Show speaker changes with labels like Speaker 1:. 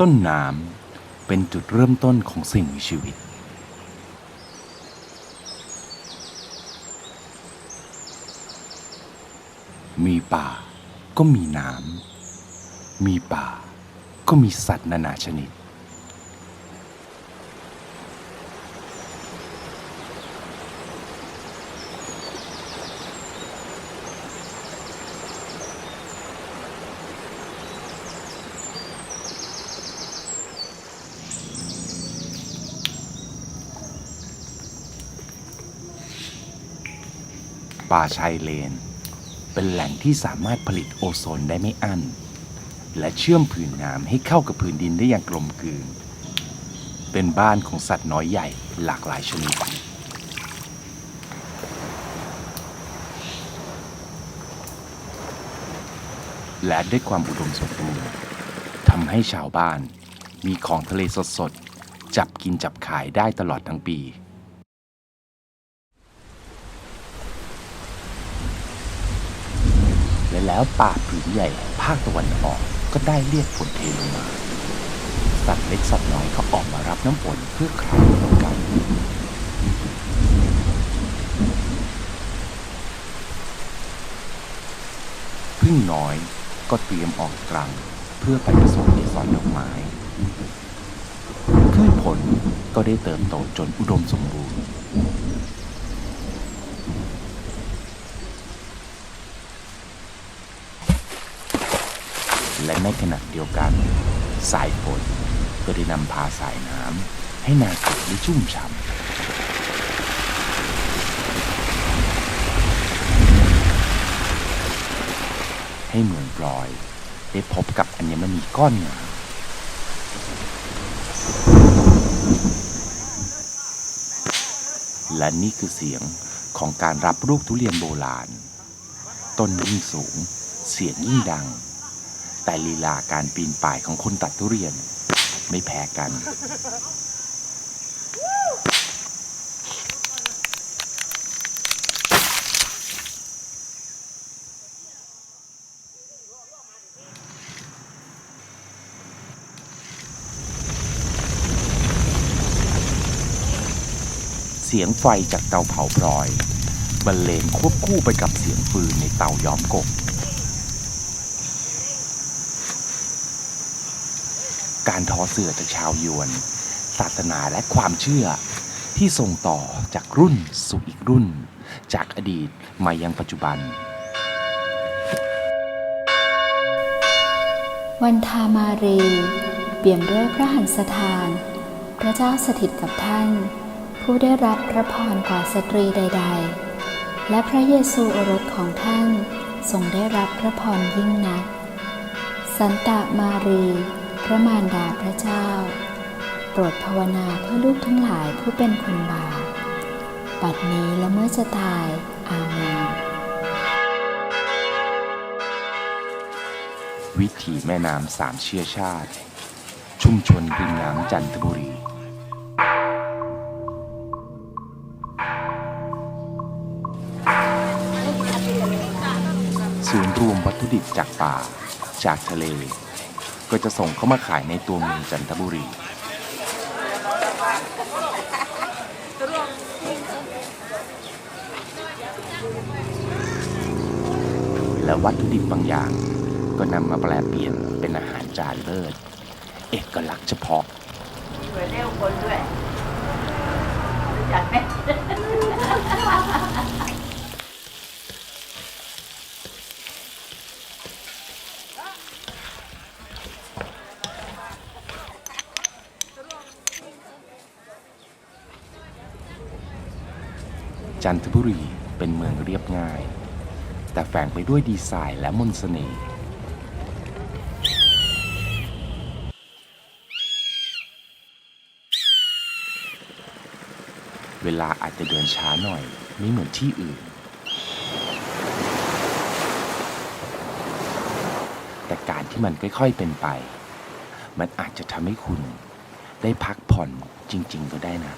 Speaker 1: ต้นน้ำเป็นจุดเริ่มต้นของสิ่งมีชีวิต มีป่าก็มีน้ำ มีป่าก็มีสัตว์นานาชนิด ป่าชายเลน เป็นแหล่งที่สามารถผลิตโอโซนได้ไม่อั้น และเชื่อมผืนน้ำให้เข้ากับผืนดินได้อย่างกลมกลืน เป็นบ้านของสัตว์น้อยใหญ่หลากหลายชนิดและด้วยความอุดมสมบูรณ์ทำให้ชาวบ้านมีของทะเลสดๆ จับกินจับขายได้ตลอดทั้งปี และแล้วป่าผืนใหญ่ภาคตะวันออกก็ได้เรียกฝนเทลงมา สัตว์เล็กสัตว์น้อยก็ออกมารับน้ำฝนเพื่อคลายฤดูกาลพึ่งน้อยก็เตรียมออกกรังเพื่อไปผสมเกสรดอกไม้พืชผลก็ได้เติบโตจนอุดมสมบูรณ์ และในขณะเดียวกัน สายฝนก็ได้นำพาสายน้ำให้นาเกลือได้ชุ่มฉ่ำให้เหมือนปลอย ได้พบกับอัญมณีก้อนงามและนี่คือเสียงของการรับลูกทุเรียนโบราณ ต้นยิ่งสูง เสียงยิ่งดัง แต่ลีลาการปีนป่ายของคนตัดทุเรียนไม่แพ้กัน เสียงไฟจากเตาเผาพลอย บรรเลงควบคู่ไปกับเสียงฟืนในเตาย้อมกบ การทอเสื่อจากชาวยวน ศาสนาและความเชื่อ ที่ส่งต่อจากรุ่นสู่อีกรุ่น จากอดีตมายังปัจจุบัน
Speaker 2: วันทามารี เปี่ยมด้วยพระหันสถาน พระเจ้าสถิตกับท่าน ผู้ได้รับพระพรกว่าสตรีใด ๆ และพระเยซูโอรสของท่านทรงได้รับพระพรยิ่งนัก สันตามารี พระมารดาพระเจ้า โปรดภาวนาเพื่อลูกทั้งหลายผู้เป็นคนบาปบัดนี้และเมื่อจะตาย อาเมน
Speaker 1: วิถีแม่น้ำสามเชื้อชาติ ชุมชนริมน้ำจันทบุรีศูนย์รวมวัตถุดิบจากป่า จากทะเล ก็จะส่งเข้ามาขายในตัวเมืองจันทบุรี และวัตถุดิบบางอย่าง ก็นำมาแปลเปลี่ยนเป็นอาหารจานเลิศ เอกลักษณ์เฉพาะ
Speaker 3: สวยเร็วคนด้วยรู้จักไหม
Speaker 1: จันทบุรีเป็นเมืองเรียบง่าย แต่แฝงไปด้วยดีไซน์และมนต์เสน่ห์เวลาอาจจะเดินช้าหน่อย ไม่เหมือนที่อื่น แต่การที่มันค่อยๆเป็นไป มันอาจจะทำให้คุณได้พักผ่อนจริง ๆ ก็ได้นะ